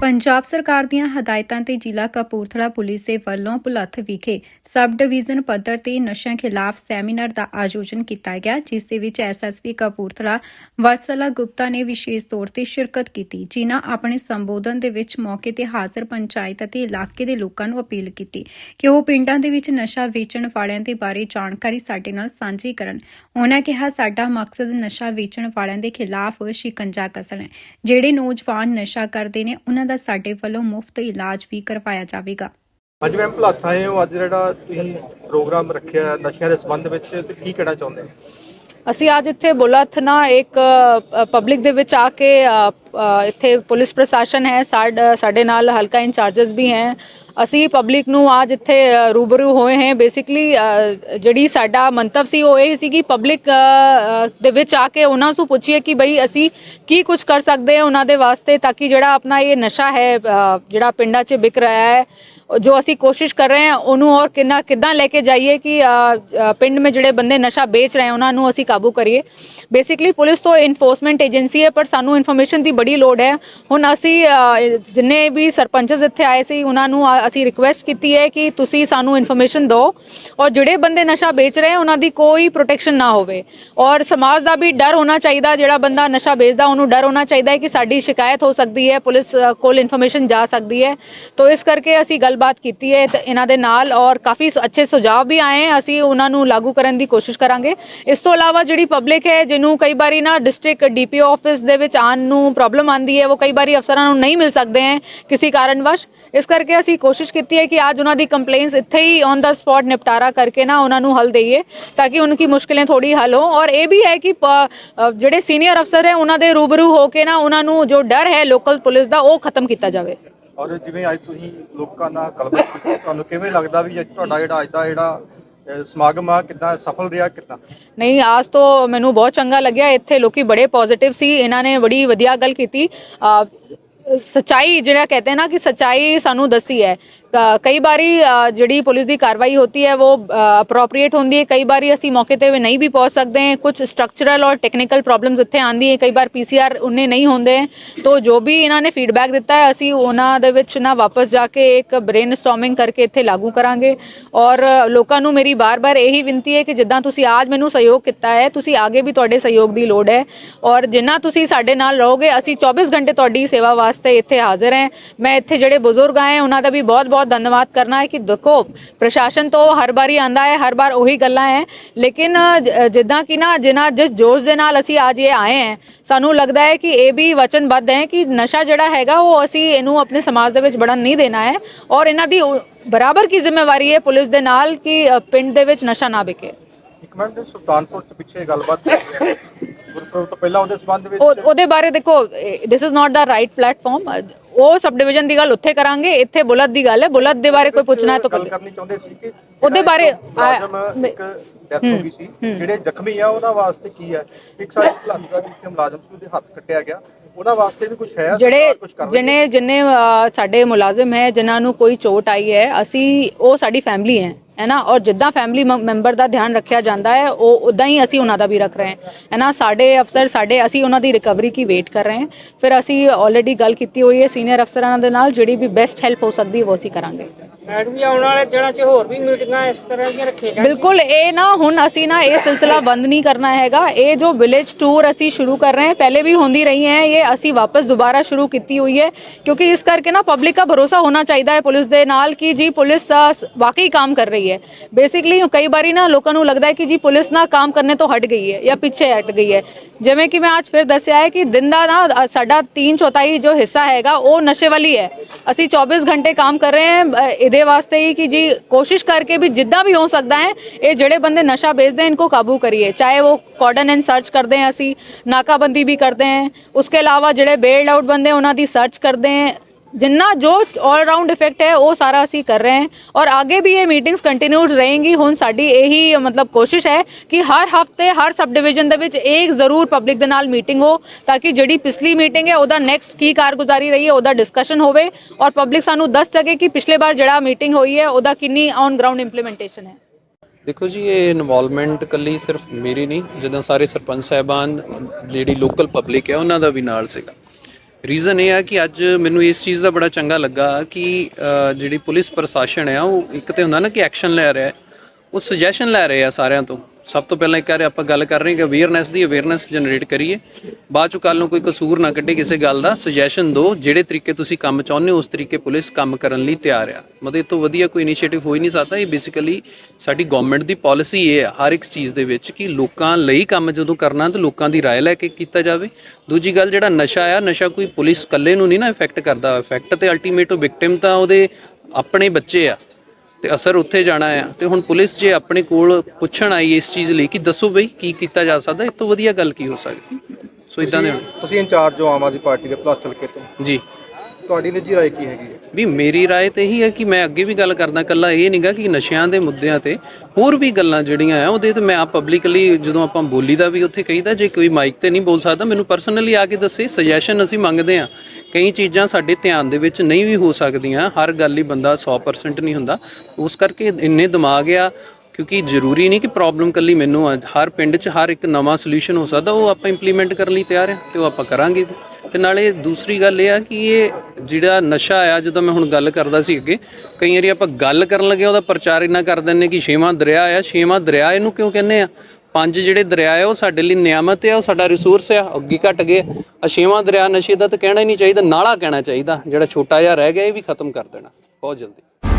ਪੰਜਾਬ ਸਰਕਾਰ ਦੀਆਂ ਹਦਾਇਤਾਂ ਤੇ ਜ਼ਿਲ੍ਹਾ ਕਪੂਰਥਲਾ ਪੁਲਿਸ ਦੇ ਵੱਲੋਂ ਭੁਲੱਥ ਵਿਖੇ ਸਬ ਡਿਵੀਜ਼ਨ ਪੱਧਰ ਤੇ ਨਸ਼ਿਆਂ ਖਿਲਾਫ ਸੈਮੀਨਾਰ ਦਾ ਆਯੋਜਨ ਕੀਤਾ ਗਿਆ, ਜਿਸ ਦੇ ਵਿੱਚ ਐਸਐਸਪੀ ਕਪੂਰਥਲਾ, ਵਤਸਲਾ ਗੁਪਤਾ ਨੇ ਵਿਸ਼ੇਸ਼ ਤੌਰ ਤੇ ਸ਼ਿਰਕਤ ਕੀਤੀ, ਜਿਨ੍ਹਾਂ ਆਪਣੇ ਸੰਬੋਧਨ ਦੇ ਵਿੱਚ ਮੌਕੇ ਤੇ ਹਾਜ਼ਰ ਪੰਚਾਇਤ ਅਤੇ ਇਲਾਕੇ ਦੇ ਲੋਕਾਂ ਨੂੰ ਅਪੀਲ ਕੀਤੀ ਕਿ ਉਹ ਪਿੰਡਾਂ ਦੇ ਵਿੱਚ ਨਸ਼ਾ ਵੇਚਣ ਵਾਲਿਆਂ ਦੇ ਬਾਰੇ ਜਾਣਕਾਰੀ ਸਾਡੇ ਨਾਲ ਸਾਂਝੀ ਕਰਨ। ਉਹਨਾਂ ਕਿਹਾ, ਸਾਡਾ ਮਕਸਦ ਨਸ਼ਾ ਵੇਚਣ ਵਾਲਿਆਂ ਦੇ ਖਿਲਾਫ ਸ਼ਿਕੰਜਾ ਕਸਣਾ ਹੈ। ਜਿਹੜੇ ਨੌਜਵਾਨ ਨਸ਼ਾ ਕਰਦੇ ਨੇ, ਉਹਨਾਂ ਦਾ ਸਾਡੇ ਵੱਲੋਂ ਮੁਫਤ ਇਲਾਜ ਵੀ ਕਰਵਾਇਆ ਜਾਵੇਗਾ। ਅੱਜ ਮੈਂ ਭਲਾਥ ਆਏ ਹਾਂ ਅੱਜ ਜਿਹੜਾ ਤੁਸੀਂ ਪ੍ਰੋਗਰਾਮ ਰੱਖਿਆ ਹੈ ਨਸ਼ਿਆਂ ਦੇ ਸੰਬੰਧ ਵਿੱਚ ਤੇ ਕੀ ਕਹਿਣਾ ਚਾਹੁੰਦੇ ਹੋ? ਅਸੀਂ ਅੱਜ ਇੱਥੇ ਬੁਲਥ ਨਾ ਇੱਕ ਪਬਲਿਕ ਦੇ ਵਿੱਚ ਆ ਕੇ ਇੱਥੇ ਪੁਲਿਸ ਪ੍ਰਸ਼ਾਸਨ ਹੈ ਸਾਡ- ਸਾਡੇ ਨਾਲ ਹਲਕਾ ਇੰਚਾਰਜਸ ਵੀ ਹੈ ਅਸੀਂ ਪਬਲਿਕ ਨੂੰ ਅੱਜ ਇੱਥੇ ਰੂਬਰੂ ਹੋਏ ਹਾਂ। ਬੇਸਿਕਲੀ ਜਿਹੜੀ ਸਾਡਾ ਮੰਤਵ ਸੀ, ਉਹ ਇਹ ਸੀ ਕਿ ਪਬਲਿਕ ਦੇ ਵਿੱਚ ਆ ਕੇ ਉਹਨਾਂ ਤੋਂ ਪੁੱਛੀਏ ਕਿ ਬਈ ਅਸੀਂ ਕੀ ਕੁਝ ਕਰ ਸਕਦੇ ਹਾਂ ਉਹਨਾਂ ਦੇ ਵਾਸਤੇ, ਤਾਂ ਕਿ ਜਿਹੜਾ ਆਪਣਾ ਇਹ ਨਸ਼ਾ ਹੈ ਜਿਹੜਾ ਪਿੰਡਾਂ 'ਚ ਵਿਕ ਰਿਹਾ ਹੈ, ਜੋ ਅਸੀਂ ਕੋਸ਼ਿਸ਼ ਕਰ ਰਹੇ ਹਾਂ, ਉਹਨੂੰ ਔਰ ਕਿੰਨਾ, ਕਿੱਦਾਂ ਲੈ ਕੇ ਜਾਈਏ ਕਿ ਪਿੰਡ ਵਿੱਚ ਜਿਹੜੇ ਬੰਦੇ ਨਸ਼ਾ ਵੇਚ ਰਹੇ ਉਹਨਾਂ ਨੂੰ ਅਸੀਂ ਕਾਬੂ ਕਰੀਏ। ਬੇਸਿਕਲੀ ਪੁਲਿਸ ਤੋਂ ਇਨਫੋਰਸਮੈਂਟ ਏਜੰਸੀ ਹੈ, ਪਰ ਸਾਨੂੰ ਇਨਫੋਰਮੇਸ਼ਨ ਦੀ ਬੜੀ ਲੋੜ ਹੈ। ਹੁਣ ਅਸੀਂ ਜਿੰਨੇ ਵੀ ਸਰਪੰਚਸ ਇੱਥੇ ਆਏ ਸੀ, ਉਹਨਾਂ ਨੂੰ ਅਸੀਂ ਰਿਕੁਐਸਟ ਕੀਤੀ ਹੈ ਕਿ ਤੁਸੀਂ ਸਾਨੂੰ ਇਨਫੋਰਮੇਸ਼ਨ ਦਿਓ ਔਰ ਜਿਹੜੇ ਬੰਦੇ ਨਸ਼ਾ ਵੇਚ ਰਹੇ ਉਹਨਾਂ ਦੀ ਕੋਈ ਪ੍ਰੋਟੈਕਸ਼ਨ ਨਾ ਹੋਵੇ। ਔਰ ਸਮਾਜ ਦਾ ਵੀ ਡਰ ਹੋਣਾ ਚਾਹੀਦਾ, ਜਿਹੜਾ ਬੰਦਾ ਨਸ਼ਾ ਵੇਚਦਾ, ਉਹਨੂੰ ਡਰ ਹੋਣਾ ਚਾਹੀਦਾ ਹੈ ਕਿ ਸਾਡੀ ਸ਼ਿਕਾਇਤ ਹੋ ਸਕਦੀ ਹੈ, ਪੁਲਿਸ ਕੋਲ ਇਨਫੋਰਮੇਸ਼ਨ ਜਾ ਸਕਦੀ ਹੈ। ਤੋ ਇਸ ਕਰਕੇ ਅਸੀਂ ਗੱਲਬਾਤ ਕੀਤੀ ਹੈ ਇਹਨਾਂ ਦੇ ਨਾਲ ਔਰ ਕਾਫੀ ਅੱਛੇ ਸੁਝਾਅ ਵੀ ਆਏ ਹੈ। ਅਸੀਂ ਉਹਨਾਂ ਨੂੰ ਲਾਗੂ ਕਰਨ ਦੀ ਕੋਸ਼ਿਸ਼ ਕਰਾਂਗੇ। ਇਸ ਤੋਂ ਇਲਾਵਾ ਜਿਹੜੀ ਪਬਲਿਕ ਹੈ, ਜਿਹਨੂੰ ਕਈ ਵਾਰੀ ਨਾ ਡਿਸਟ੍ਰਿਕਟ ਡੀਪੀਓ ਆਫਿਸ ਦੇ ਵਿੱਚ ਆਉਣ ਨੂੰ ਪ੍ਰੋਬਲਮ ਆਂਦੀ ਹੈ, ਉਹ ਕਈ ਵਾਰੀ ਅਫਸਰਾਂ ਨੂੰ ਨਹੀਂ ਮਿਲ ਸਕਦੇ ਹੈ ਕਿਸੇ ਕਾਰਨਵਸ਼। ਇਸ ਕਰਕੇ ਅਸੀਂ ਕੋਸ਼ਿਸ਼ ਕੀਤੀ ਹੈ ਕਿ ਅੱਜ ਉਹਨਾਂ ਦੀ ਕੰਪਲੇਂਟਸ ਇੱਥੇ ਹੀ ਔਨ ਦਾ ਸਪੌਟ ਨਿਪਟਾਰਾ ਕਰਕੇ ਨਾ ਉਹਨਾਂ ਨੂੰ ਹੱਲ ਦੇਈਏ ਤਾਂ ਕਿ ਉਹਨਾਂ ਦੀ ਮੁਸ਼ਕਲਾਂ ਥੋੜੀ ਹੱਲ ਹੋ ਔਰ ਇਹ ਵੀ ਹੈ ਕਿ ਜਿਹੜੇ ਸੀਨੀਅਰ ਅਫਸਰ ਹੈ ਉਹਨਾਂ ਦੇ ਰੂਬਰੂ ਹੋ ਕੇ ਨਾ ਉਹਨਾਂ ਨੂੰ ਜੋ ਡਰ ਹੈ ਲੋਕਲ ਪੁਲਿਸ ਦਾ ਉਹ ਖਤਮ ਕੀਤਾ ਜਾਵੇ। ਔਰ ਜਿਵੇਂ ਅੱਜ ਤੁਸੀਂ ਲੋਕਾਂ ਨਾਲ ਗੱਲਬਾਤ ਕੀਤੀ ਤੁਹਾਨੂੰ ਕਿਵੇਂ ਲੱਗਦਾ ਵੀ ਤੁਹਾਡਾ ਜਿਹੜਾ ਅੱਜ ਦਾ ਜਿਹੜਾ ਸਮਾਗਮ ਆ ਕਿੰਨਾ ਸਫਲ ਰਿਹਾ ਕਿੰਨਾ ਨਹੀਂ ਆਜ ਤੋਂ ਮੈਨੂੰ ਬਹੁਤ ਚੰਗਾ ਲੱਗਿਆ। ਇੱਥੇ ਲੋਕੀ ਬੜੇ ਪੋਜ਼ਿਟਿਵ ਸੀ ਇਹਨਾਂ ਨੇ ਬੜੀ ਵਧੀਆ ਗੱਲ ਕੀਤੀ। ਅ, ਸਚਾਈ ਜਿਹੜਾ ਕਹਤੇ ਨਾ ਕਿ ਸਚਾਈ ਸਾਨੂੰ ਦੱਸੀ ਹੈ। ਕਈ ਵਾਰੀ ਜਿਹੜੀ ਪੁਲਿਸ ਦੀ ਕਾਰਵਾਈ ਹੋਤੀ ਹੈ ਉਹ ਅਪਰੋਪਰੀਏਟ ਹੁੰਦੀ ਹੈ। ਕਈ ਵਾਰੀ ਅਸੀਂ ਮੌਕੇ ਤੇ ਵੀ ਨਹੀਂ ਵੀ ਪਹੁੰਚ ਸਕਦੇ ਹਾਂ। ਕੁਝ ਸਟਰਕਚਰਲ ਔਰ ਟੈਕਨੀਕਲ ਪ੍ਰੋਬਲਮਸ ਇੱਥੇ ਆਂਦੀ ਹੈ। ਕਈ ਵਾਰ ਪੀਸੀਆਰ ਉਹਨੇ ਨਹੀਂ ਹੁੰਦੇ। ਤੋ ਜੋ ਵੀ ਇਹਨਾਂ ਨੇ ਫੀਡਬੈਕ ਦਿੱਤਾ ਹੈ ਅਸੀਂ ਉਹਨਾਂ ਦੇ ਵਿੱਚ ਨਾ ਵਾਪਸ ਜਾ ਕੇ ਇੱਕ ਬ੍ਰੇਨਸਟਾਰਮਿੰਗ ਕਰਕੇ ਇੱਥੇ ਲਾਗੂ ਕਰਾਂਗੇ। ਔਰ ਲੋਕਾਂ ਨੂੰ ਮੇਰੀ ਬਾਰ-ਬਾਰ ਇਹੀ ਬੇਨਤੀ ਹੈ ਕਿ ਜਿੱਦਾਂ ਤੁਸੀਂ ਅੱਜ ਮੈਨੂੰ ਸਹਿਯੋਗ ਕੀਤਾ ਹੈ ਤੁਸੀਂ ਅੱਗੇ ਵੀ ਤੁਹਾਡੇ ਸਹਿਯੋਗ ਦੀ ਲੋੜ ਹੈ। ਔਰ ਜਿੰਨਾ ਤੁਸੀਂ ਸਾਡੇ ਨਾਲ ਰਹੋਗੇ ਅਸੀਂ 24 ਘੰਟੇ ਤੁਹਾਡੀ ਸੇਵਾ ਵਾਸਤੇ ਇੱਥੇ ਹਾਜ਼ਰ ਹਾਂ। ਮੈਂ ਇੱਥੇ ਜਿਹੜੇ ਬਜ਼ੁਰਗ ਆਏ ਉਹਨਾਂ ਦਾ ਵੀ ਬਹੁਤ-ਬਹੁਤ ਧੰਨਵਾਦ ਕਰਨਾ ਹੈ ਕਿ ਦੇਖੋ, ਪ੍ਰਸ਼ਾਸਨ ਤੋਂ ਹਰ ਵਾਰੀ ਆਂਦਾ ਹੈ, ਹਰ ਵਾਰ ਉਹੀ ਗੱਲਾਂ ਹੈ। ਲੇਕਿਨ ਜਿੱਦਾਂ ਕਿ ਨਾ, ਜਿਨ੍ਹਾਂ ਜਿਸ ਜੋਸ਼ ਦੇ ਨਾਲ ਅਸੀਂ ਅੱਜ ਇਹ ਆਏ ਹਾਂ, ਸਾਨੂੰ ਲੱਗਦਾ ਹੈ ਕਿ ਇਹ ਵੀ ਵਚਨਬੱਧ ਹੈ ਕਿ ਨਸ਼ਾ ਜਿਹੜਾ ਹੈਗਾ, ਉਹ ਅਸੀਂ ਇਹਨੂੰ ਆਪਣੇ ਸਮਾਜ ਦੇ ਵਿੱਚ ਬੜਨ ਨਹੀਂ ਦੇਣਾ ਹੈ। ਔਰ ਇਹਨਾਂ ਦੀ ਬਰਾਬਰ ਕੀ ਜ਼ਿੰਮੇਵਾਰੀ ਹੈ ਪੁਲਿਸ ਦੇ ਨਾਲ ਕਿ ਪਿੰਡ ਦੇ ਵਿੱਚ ਨਸ਼ਾ ਨਾ ਵਿਕੇ? ਇੱਕ ਮਿੰਟ, ਸੁਲਤਾਨਪੁਰ ਤੋਂ ਪਿੱਛੇ ਗੱਲਬਾਤ ਕੀਤੀ ਹੈ। ਗੁਰਪੁਰਬ ਤੋਂ ਪਹਿਲਾਂ ਉਹਦੇ ਸੰਬੰਧ ਵਿੱਚ ਉਹ- ਉਹਦੇ ਬਾਰੇ ਦੇਖੋ is not the right platform ਉਹ ਸਬ ਡਿਵੀਜ਼ਨ ਦੀ ਗੱਲ ਉੱਥੇ ਕਰਾਂਗੇ ਇੱਥੇ ਬੁਲਤ ਦੀ ਗੱਲ ਹੈ ਬੁਲਤ ਦੇ ਬਾਰੇ ਕੋਈ ਪੁੱਛਣਾ ਹੈ ਤਾਂ ਗੱਲ ਕਰਨੀ ਚਾਹੁੰਦੇ ਸੀ ਕਿ ਉਹਦੇ ਬਾਰੇ- ਮੁਲਾਜ਼ਮ ਆ- ਇੱਕ ਡੈਥ ਹੋ ਗਈ ਸੀ। ਜਿਹੜੇ ਜ਼ਖਮੀ ਆ ਉਹਨਾਂ ਵਾਸਤੇ ਕੀ ਹੈ ਇੱਕ ਸਾਡੇ ਭਲਾਕ ਦਾ ਜਿੱਥੇ ਮੁਲਾਜ਼ਮ ਸੀ ਉਹਦੇ ਹੱਥ ਕੱਟਿਆ ਗਿਆ। ਉਹਨਾਂ ਵਾਸਤੇ ਵੀ ਕੁਝ ਹੈ ਜਿਹੜੇ? ਜਿਹਨੇ ਜਿੰਨੇ ਅ, ਸਾਡੇ ਮੁਲਾਜ਼ਮ ਹੈ ਜਿਨ੍ਹਾਂ ਨੂੰ ਕੋਈ ਚੋਟ ਆਈ ਹੈ ਅਸੀਂ ਉਹ ਸਾਡੀ ਫੈਮਿਲੀ ਹੈ ਹੈ ਨਾ? ਔਰ ਜਿੱਦਾਂ ਫੈਮਿਲੀ ਮੈਂਬਰ ਦਾ ਧਿਆਨ ਰੱਖਿਆ ਜਾਂਦਾ ਹੈ ਉਹ ਉਦਾਂ ਹੀ ਅਸੀਂ ਉਹਨਾਂ ਦਾ ਵੀ ਰੱਖ ਰਹੇ ਹਾਂ। ਹੈ ਨਾ? ਸਾਡੇ ਅਫਸਰ ਸਾਡੇ ਅਸੀਂ ਉਹਨਾਂ ਦੀ ਰਿਕਵਰੀ ਕੀ ਵੇਟ ਕਰ ਰਹੇ ਹਾਂ। ਫਿਰ ਅਸੀਂ ਆਲਰੇਡੀ ਗੱਲ ਕੀਤੀ ਹੋਈ ਹੈ ਸੀਨੀਅਰ ਅਫਸਰਾਂ ਦੇ ਨਾਲ ਜਿਹੜੀ ਵੀ ਬੈਸਟ ਹੈਲਪ ਹੋ ਸਕਦੀ ਹੈ ਉਹ ਅਸੀਂ ਕਰਾਂਗੇ। ਮੈਡਮ ਜੀ ਆਉਣ ਵਾਲੇ ਦਿਨਾਂ 'ਚ ਹੋਰ ਵੀ ਮੀਟਿੰਗਾਂ ਇਸ ਤਰ੍ਹਾਂ ਦੀਆਂ ਰੱਖੀਆਂ ਜਾਣ ਬਿਲਕੁਲ ਇਹ ਨਾ ਹੁਣ ਅਸੀਂ ਨਾ ਇਹ ਸਿਲਸਿਲਾ ਬੰਦ ਨਹੀਂ ਕਰਨਾ ਹੈਗਾ। ਇਹ ਜੋ ਵਿਲੇਜ ਟੂਰ ਅਸੀਂ ਸ਼ੁਰੂ ਕਰ ਰਹੇ ਹਾਂ ਪਹਿਲੇ ਵੀ ਹੁੰਦੀ ਰਹੀ ਹੈ ਇਹ ਅਸੀਂ ਵਾਪਸ ਦੁਬਾਰਾ ਸ਼ੁਰੂ ਕੀਤੀ ਹੋਈ ਹੈ। ਕਿਉਂਕਿ ਇਸ ਕਰਕੇ ਨਾ ਪਬਲਿਕ ਦਾ ਭਰੋਸਾ ਹੋਣਾ ਚਾਹੀਦਾ ਹੈ ਪੁਲਿਸ ਦੇ ਨਾਲ ਕਿ ਜੀ ਪੁਲਿਸ ਅ, ਸ- ਵਾਕਈ ਕੰਮ ਕਰ ਰਹੀ ਹੈ। ਬੇਸਿਕਲੀ ਕਈ ਵਾਰੀ ਨਾ ਲੋਕਾਂ ਨੂੰ ਲੱਗਦਾ ਹੈ ਕਿ ਜੀ ਪੁਲਿਸ ਨਾ ਕੰਮ ਕਰਨੇ ਤੋਂ ਹਟ ਗਈ ਹੈ ਜਾਂ ਪਿੱਛੇ ਹਟ ਗਈ ਹੈ। ਜਿਵੇਂ ਕਿ ਮੈਂ ਅੱਜ ਫਿਰ ਦੱਸਿਆ ਹੈ ਕਿ ਦਿਨ ਦਾ ਨਾ ਅ, ਸਾਡਾ 3 ਚੌਥਾਈ ਜੋ ਹਿੱਸਾ ਹੈਗਾ ਉਹ ਨਸ਼ੇ ਵਾਲੀ ਹੈ। ਅਸੀਂ 24 ਘੰਟੇ ਕੰਮ ਕਰ ਰਹੇ ਹਾਂ ਅ, ਇਹਦੇ ਵਾਸਤੇ ਹੀ ਕਿ ਜੀ ਕੋਸ਼ਿਸ਼ ਕਰਕੇ ਵੀ ਜਿੱਦਾਂ ਵੀ ਹੋ ਸਕਦਾ ਹੈ ਇਹ ਜਿਹੜੇ ਬੰਦੇ ਨਸ਼ਾ ਵੇਚਦੇ हैं इनको काबू करिए चाहे वो कॉर्डन एंड सर्च करते हैं ਅਸੀਂ ਨਾਕਾਬੰਦੀ ਵੀ ਕਰਦੇ हैं उसके अलावा ਜਿਹੜੇ ਬੇਲਡ ਆਊਟ ਬੰਦੇ ਉਹਨਾਂ ਦੀ ਸਰਚ ਕਰਦੇ हैं ਜਿੰਨਾ ਜੋ 올 ਰਾਊਂਡ ਇਫੈਕਟ ਹੈ ਉਹ ਸਾਰਾ ਅਸੀਂ ਕਰ ਰਹੇ ਹਾਂ ਔਰ ਅੱਗੇ ਵੀ ਇਹ ਮੀਟਿੰਗਸ ਕੰਟੀਨਿਊਡ ਰਹੇਂਗੀ ਹੁਣ ਸਾਡੀ ਇਹੀ ਮਤਲਬ ਕੋਸ਼ਿਸ਼ ਹੈ ਕਿ ਹਰ ਹਫ਼ਤੇ ਹਰ ਸਬ ਡਿਵੀਜ਼ਨ ਦੇ ਵਿੱਚ ਇੱਕ ਜ਼ਰੂਰ ਪਬਲਿਕ ਦੇ ਨਾਲ ਮੀਟਿੰਗ ਹੋ ਤਾਂ ਕਿ ਜਿਹੜੀ ਪਿਛਲੀ ਮੀਟਿੰਗ ਹੈ ਉਹਦਾ ਨੈਕਸਟ ਕੀ ਕਾਰਗੁਜ਼ਾਰੀ ਰਹੀ ਹੈ ਉਹਦਾ ਡਿਸਕਸ਼ਨ ਹੋਵੇ ਔਰ ਪਬਲਿਕ ਸਾਨੂੰ ਦੱਸ ਸਕੇ ਕਿ ਪਿਛਲੇ ਵਾਰ ਜਿਹੜਾ ਮੀਟਿੰਗ ਹੋਈ ਹੈ ਉਹਦਾ ਕਿੰਨੀ ਔਨ ਗਰਾਊਂਡ ਇੰਪਲੀਮੈਂਟੇਸ਼ਨ ਹੈ ਦੇਖੋ ਜੀ ਇਹ ਇਨਵੋਲਵਮੈਂਟ ਕੱਲੀ ਸਿਰਫ ਮੇਰੀ ਨਹੀਂ ਜਦੋਂ ਸਾਰੇ ਸਰਪੰਚ ਸਾਹਿਬਾਨ ਜਿਹੜੀ ਲੋਕਲ ਪਬਲਿਕ ਹੈ ਉਹਨਾਂ ਦਾ ਵੀ ਨਾਲ ਸੀਗਾ ਰੀਜ਼ਨ ਇਹ ਆ ਕਿ ਅੱਜ ਮੈਨੂੰ ਇਸ ਚੀਜ਼ ਦਾ ਬੜਾ ਚੰਗਾ ਲੱਗਾ ਕਿ ਜਿਹੜੀ ਪੁਲਿਸ ਪ੍ਰਸ਼ਾਸਨ ਹੈ ਉਹ ਇੱਕ ਤੇ ਹੁੰਦਾ ਨਾ ਕਿ ਐਕਸ਼ਨ ਲੈ ਰਿਹਾ ਉਹ ਸੁਜੈਸ਼ਨ ਲੈ ਰਹੇ ਆ ਸਾਰਿਆਂ ਤੋਂ। ਸਭ ਤੋਂ ਪਹਿਲਾਂ ਇੱਕ ਵਾਰ ਆਪਾਂ ਗੱਲ ਕਰ ਰਹੇ ਹਾਂ ਕਿ ਅਵੇਅਰਨੈਸ ਦੀ ਅਵੇਅਰਨੈਸ ਜਨਰੇਟ ਕਰੀਏ ਬਾਅਦ ਚ ਕੱਲ ਨੂੰ ਕੋਈ ਕਸੂਰ ਨਾ ਕੱਢੇ ਕਿਸੇ ਗੱਲ ਦਾ ਸੁਜੈਸ਼ਨ ਦਿਓ ਜਿਹੜੇ ਤਰੀਕੇ ਤੁਸੀਂ ਕੰਮ ਚਾਹੁੰਦੇ ਹੋ ਉਸ ਤਰੀਕੇ ਪੁਲਿਸ ਕੰਮ ਕਰਨ ਲਈ ਤਿਆਰ ਆ ਮਤਲਬ ਇਹ ਤੋਂ ਵਧੀਆ ਕੋਈ ਇਨੀਸ਼ੀਏਟਿਵ ਹੋ ਹੀ ਨਹੀਂ ਸਕਦਾ ਇਹ ਬੇਸਿਕਲੀ ਸਾਡੀ ਗਵਰਨਮੈਂਟ ਦੀ ਪਾਲਿਸੀ ਇਹ ਹੈ ਹਰ ਇੱਕ ਚੀਜ਼ ਦੇ ਵਿੱਚ ਕਿ ਲੋਕਾਂ ਲਈ ਕੰਮ ਜਦੋਂ ਕਰਨਾ ਤਾਂ ਲੋਕਾਂ ਦੀ رائے ਲੈ ਕੇ ਕੀਤਾ ਜਾਵੇ ਦੂਜੀ ਗੱਲ ਜਿਹੜਾ ਨਸ਼ਾ ਆ ਨਸ਼ਾ ਕੋਈ ਪੁਲਿਸ ਇਕੱਲੇ ਨੂੰ ਨਹੀਂ ਨਾ ਇਫੈਕਟ ਕਰਦਾ ਇਫੈਕਟ ਤੇ ਅਲਟੀਮੇਟ ਵਿਕਟਿਮ ਤਾਂ ਉਹਦੇ ਆਪਣੇ ਬੱਚੇ ਆ ਤੇ ਅਸਰ ਉੱਥੇ ਜਾਣਾ ਆ। ਤੇ ਹੁਣ ਪੁਲਿਸ ਜੇ ਆਪਣੇ ਕੋਲ ਪੁੱਛਣ ਆਈ ਇਸ ਚੀਜ਼ ਲਈ ਕਿ ਦੱਸੋ ਬਈ ਕੀ ਕੀਤਾ ਜਾ ਸਕਦਾ ਇਹ ਤੋਂ ਵਧੀਆ ਗੱਲ ਕੀ ਹੋ ਸਕਦੀ? ਸੋ ਇਦਾਂ ਦੇ ਤੁਸੀਂ ਇੰਚਾਰਜ ਹੋ ਆਮ ਆਦਮੀ ਪਾਰਟੀ ਦੇ ਪਲੱਸ ਹਲਕੇ ਤੋਂ ਜੀ। ਤੁਹਾਡੀ ਨਿੱਜੀ ਰਾਏ ਕੀ ਹੈਗੀ ਹੈ ਵੀ ਮੇਰੀ رائے ਤੇ ਇਹੀ ਹੈ ਕਿ ਮੈਂ ਅੱਗੇ ਵੀ ਗੱਲ ਕਰਦਾ ਕੱਲਾ ਇਹ ਨਹੀਂਗਾ ਕਿ ਨਸ਼ਿਆਂ ਦੇ ਮੁੱਦਿਆਂ ਤੇ ਹੋਰ ਵੀ ਗੱਲਾਂ ਜਿਹੜੀਆਂ ਆ ਉਹਦੇ ਤੇ ਮੈਂ ਆ ਪਬਲਿਕਲੀ ਜਦੋਂ ਆਪਾਂ ਬੋਲੀ ਦਾ ਵੀ ਉੱਥੇ ਕਹੀਦਾ ਜੇ ਕੋਈ ਮਾਈਕ ਤੇ ਨਹੀਂ ਬੋਲ ਸਕਦਾ ਮੈਨੂੰ ਪਰਸਨਲੀ ਆ ਕੇ ਦੱਸੇ ਸੁਜੈਸ਼ਨ ਅਸੀਂ ਮੰਗਦੇ ਆ ਕਈ ਚੀਜ਼ਾਂ ਸਾਡੇ ਧਿਆਨ ਦੇ ਵਿੱਚ ਨਹੀਂ ਵੀ ਹੋ ਸਕਦੀਆਂ ਹਰ ਗੱਲ ਹੀ ਬੰਦਾ 100% ਨਹੀਂ ਹੁੰਦਾ ਉਸ ਕਰਕੇ ਇੰਨੇ ਦਿਮਾਗ ਆ ਕਿਉਂਕਿ ਜ਼ਰੂਰੀ ਨਹੀਂ ਕਿ ਪ੍ਰੋਬਲਮ ਕੱਲੀ ਮੈਨੂੰ ਆ ਹਰ ਪਿੰਡ 'ਚ ਹਰ ਇੱਕ ਨਵਾਂ ਸੋਲੂਸ਼ਨ ਹੋ ਸਕਦਾ ਉਹ ਆਪਾਂ ਇੰਪਲੀਮੈਂਟ ਕਰਨ ਲਈ ਤਿਆਰ ਆ ਤੇ ਉਹ ਆਪਾਂ ਕਰਾਂਗੇ ਵੀ ਤੇ ਨਾਲੇ ਦੂਸਰੀ ਗੱਲ ਇਹ ਆ ਕਿ ਇਹ ਜਿਹੜਾ ਨਸ਼ਾ ਆ ਜਦੋਂ ਮੈਂ ਹੁਣ ਗੱਲ ਕਰਦਾ ਸੀ ਅੱਗੇ, ਕਈ ਵਾਰੀ ਆਪਾਂ ਗੱਲ ਕਰਨ ਲੱਗੇ ਉਹਦਾ ਪ੍ਰਚਾਰ ਇੰਨਾ ਕਰ ਦਿੰਨੇ ਕਿ ਛੇਵਾਂ ਦਰਿਆ ਆ, ਛੇਵਾਂ ਦਰਿਆ ਇਹਨੂੰ ਕਿਉਂ ਕਹਿੰਦੇ ਆ? ਪੰਜ ਜਿਹੜੇ ਦਰਿਆ ਆ, ਉਹ ਸਾਡੇ ਲਈ ਨਿਆਮਤ ਆ, ਉਹ ਸਾਡਾ ਰਿਸੋਰਸ ਆ ਅੱਗੇ ਘਟ ਗਏ ਆ ਛੇਵਾਂ ਦਰਿਆ ਨਸ਼ੇ ਦਾ ਤਾਂ ਕਹਿਣਾ ਹੀ ਨਹੀਂ ਚਾਹੀਦਾ, ਨਾਲਾ ਕਹਿਣਾ ਚਾਹੀਦਾ, ਜਿਹੜਾ ਛੋਟਾ ਜਿਹਾ ਰਹਿ ਗਿਆ, ਇਹ ਵੀ ਖਤਮ ਕਰ ਦੇਣਾ। ਬਹੁਤ ਜਲਦੀ।